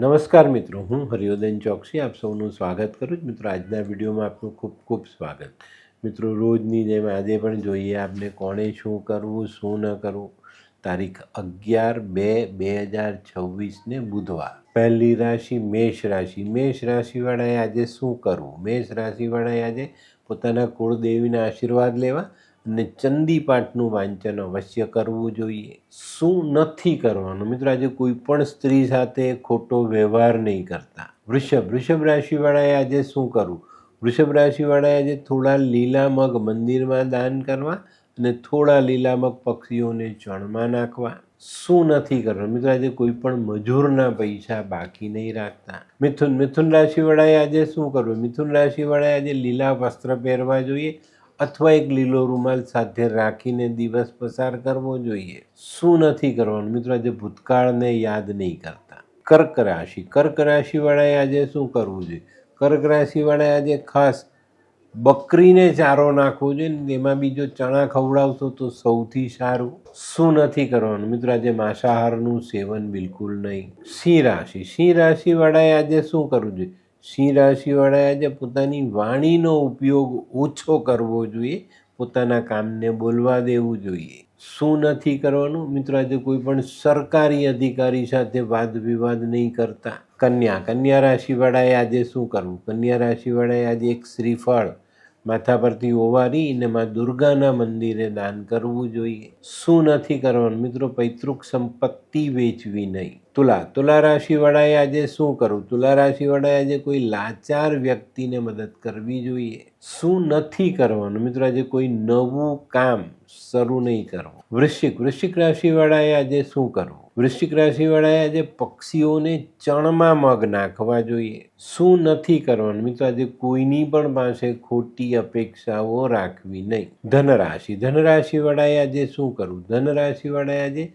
નમસ્કાર મિત્રો, હું હરિયોદન ચોકસી આપ સૌનું સ્વાગત કરું છું. મિત્રો, આજના વિડીયોમાં આપનું ખૂબ ખૂબ સ્વાગત. મિત્રો, રોજની જેમ આજે પણ જોઈએ આપને કોણે શું કરવું, શું ન કરવું. તારીખ અગિયાર બે બે હજાર છવ્વીસને બુધવાર. પહેલી રાશિ મેષ રાશિ. મેષ રાશિવાળાએ આજે શું કરવું? મેષ રાશિવાળાએ આજે પોતાના કુળદેવીના આશીર્વાદ લેવા અને ચંદી પાઠનું વાંચન અવશ્ય કરવું જોઈએ. શું નથી કરવાનું? મિત્રો, આજે કોઈ પણ સ્ત્રી સાથે ખોટો વ્યવહાર નહીં કરતા. વૃષભ વૃષભ રાશિવાળાએ આજે શું કરવું? વૃષભ રાશિવાળાએ આજે થોડા લીલા મગ મંદિરમાં દાન કરવા અને થોડા લીલા મગ પક્ષીઓને ચણમાં નાખવા. શું નથી કરવાનું? મિત્રો, આજે કોઈ પણ મજૂરના પૈસા બાકી નહીં રાખતા. મિથુન મિથુન રાશિવાળાએ આજે શું કરવું? મિથુન રાશિવાળાએ આજે લીલા વસ્ત્ર પહેરવા જોઈએ અથવા એક લીલો રૂમાલ સાથે રાખીને દિવસ પસાર કરવો જોઈએ. શું નથી કરવાનું? મિત્રો, આજે ભૂતકાળને યાદ નહીં કરતા. કર્ક રાશિ. કર્ક રાશિવાળાએ આજે શું કરવું જોઈએ? કર્ક રાશિવાળાએ આજે ખાસ બકરીને ચારો નાખવો જોઈએ ને એમાં બીજો ચણા ખવડાવશો તો સૌથી સારું. શું નથી કરવાનું? મિત્રો, આજે માંસાહારનું સેવન બિલકુલ નહીં. સિંહ રાશિ. સિંહ રાશિવાળાએ આજે શું કરવું જોઈએ? સિંહ રાશિવાળાએ આજે પોતાની વાણીનો ઉપયોગ ઓછો કરવો જોઈએ, પોતાના કામને બોલવા દેવું જોઈએ. શું નથી કરવાનું? મિત્રો, આજે કોઈ પણ સરકારી અધિકારી સાથે વાદ વિવાદ નહીં કરતા. કન્યા કન્યા રાશિવાળાએ આજે શું કરવું? કન્યા રાશિવાળાએ આજે એક શ્રીફળ માથા પરથી ઓવારી અને માં દુર્ગાના મંદિરે દાન કરવું જોઈએ. શું નથી કરવાનું? મિત્રો, પૈતૃક સંપત્તિ વેચવી નહીં. તુલા તુલા રાશિવાળાએ આજે શું કરવું? તુલા રાશિવાળાએ આજે કોઈ લાચાર વ્યક્તિને મદદ કરવી જોઈએ. શું નથી કરવાનું? મિત્રો, આજે કોઈ નવું કામ શરૂ નહીં કરવું. વૃશ્ચિક વૃશ્ચિક રાશિવાળાએ આજે શું કરવું? વૃશ્ચિક રાશિવાળાએ આજે પક્ષીઓને ચણમાં મગ નાખવા જોઈએ. શું નથી કરવાનું? મિત્રો, આજે કોઈની પણ પાસે ખોટી અપેક્ષાઓ રાખવી નહીં. ધનરાશિ. ધનરાશિવાળાએ આજે શું કરવું? ધનરાશિવાળાએ આજે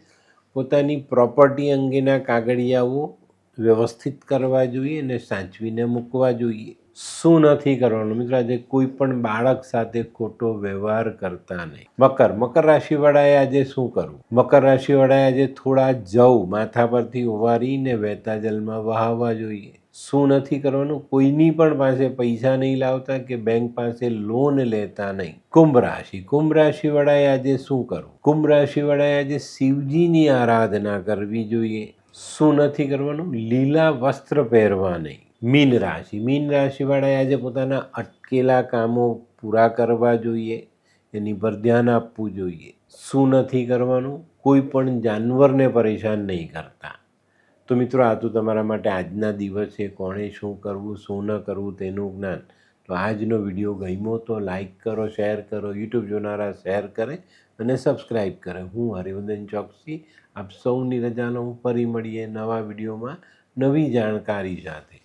પોતાની પ્રોપર્ટી અંગેના કાગળિયાઓ વ્યવસ્થિત કરવા જોઈએ અને સાચવીને મૂકવા જોઈએ. શું નથી કરવાનું? મિત્રો, આજે કોઈ પણ બાળક સાથે ખોટો વ્યવહાર કરતા નહીં. મકર મકર રાશિવાળાએ આજે શું કરવું? મકર રાશિવાળાએ આજે થોડા જવ, માથા પરથી ઓવારીને વહેતા જલમાં વહાવવા જોઈએ. શું નથી કરવાનું? કોઈની પણ પાસે પૈસા નહીં લાવતા કે બેંક પાસે લોન લેતા નહીં. કુંભ રાશિ, કુંભ રાશિવાળાએ આજે શું કરવું? કુંભ રાશિવાળાએ આજે શિવજીની આરાધના કરવી જોઈએ. શું નથી કરવાનું? લીલા વસ્ત્ર પહેરવા નહીં. મીન રાશિ. મીન રાશિવાળાએ આજે પોતાના અટકેલા કામો પૂરા કરવા જોઈએ, એની પર ધ્યાન આપવું જોઈએ. શું નથી કરવાનું? કોઈ પણ જાનવરને પરેશાન નહીં કરતા. તો મિત્રો, આ તો તમારા માટે આજના દિવસે કોણે શું કરવું, શું ન કરવું તેનું જ્ઞાન. તો આજનો વીડિયો ગમ્યો તો લાઈક કરો, શેર કરો, યુટ્યુબ જોનારા શેર કરે અને સબસ્ક્રાઈબ કરે. હું હરિવંદન ચોકસી, આપ સૌની રજાનો હું ફરી મળીએ નવા વિડીયોમાં નવી જાણકારી સાથે.